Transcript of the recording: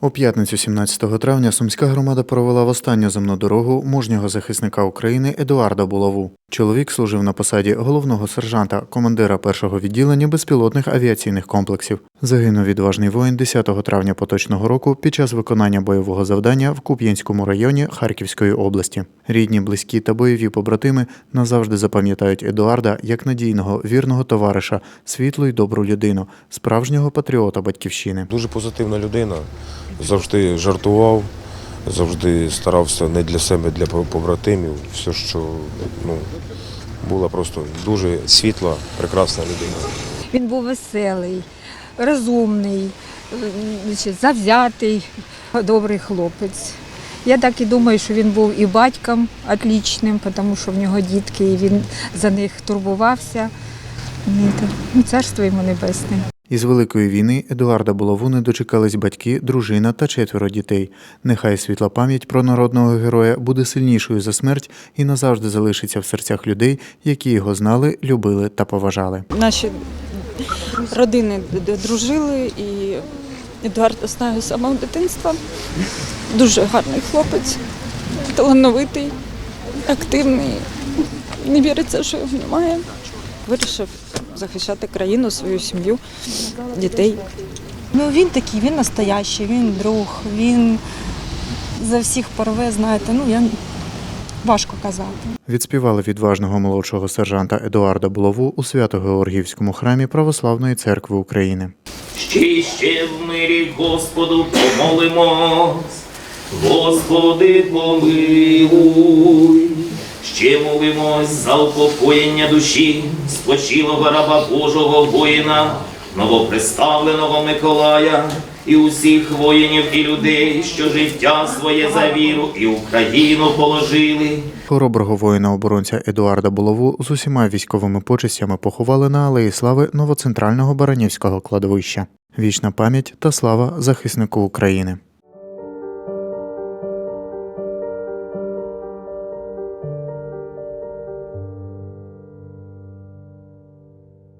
У п'ятницю 17 травня Сумська громада провела в останню земну дорогу мужнього захисника України Едуарда Булаву. Чоловік служив на посаді головного сержанта, командира першого відділення безпілотних авіаційних комплексів. Загинув відважний воїн 10 травня поточного року під час виконання бойового завдання в Куп'янському районі Харківської області. Рідні, близькі та бойові побратими назавжди запам'ятають Едуарда як надійного, вірного товариша, світлу й добру людину, справжнього патріота батьківщини. Дуже позитивна людина, завжди жартував, завжди старався не для себе, для побратимів. Все, що ну, була просто дуже світла, прекрасна людина. Він був веселий, розумний, завзятий, добрий хлопець. Я так і думаю, що він був і батьком отлічним, тому що в нього дітки, і він за них турбувався. Ну, ну, Царство йому небесне. Із великої війни Едуарда Булаву не дочекались батьки, дружина та четверо дітей. Нехай світла пам'ять про народного героя буде сильнішою за смерть і назавжди залишиться в серцях людей, які його знали, любили та поважали. Наші родини дружили і Едуард знаю з самого дитинства. Дуже гарний хлопець, талановитий, активний. Не віриться, що його немає. Вирішив захищати країну, свою сім'ю, дітей. Ну він такий, він настоящий, він друг, він за всіх порве, знаєте, ну я важко казати. Відспівали відважного молодшого сержанта Едуарда Булаву у Свято-Георгіївському храмі Православної церкви України. Ще ще в мирі Господу помолимось, Господи помилуй. Ще молимось за упокоєння душі спочилого раба Божого воїна, новоприставленого Миколая і усіх воїнів і людей, що життя своє за віру і Україну положили. Хороброго воїна-оборонця Едуарда Булаву з усіма військовими почестями поховали на Алеї Слави новоцентрального Баранівського кладовища. Вічна пам'ять та слава захиснику України.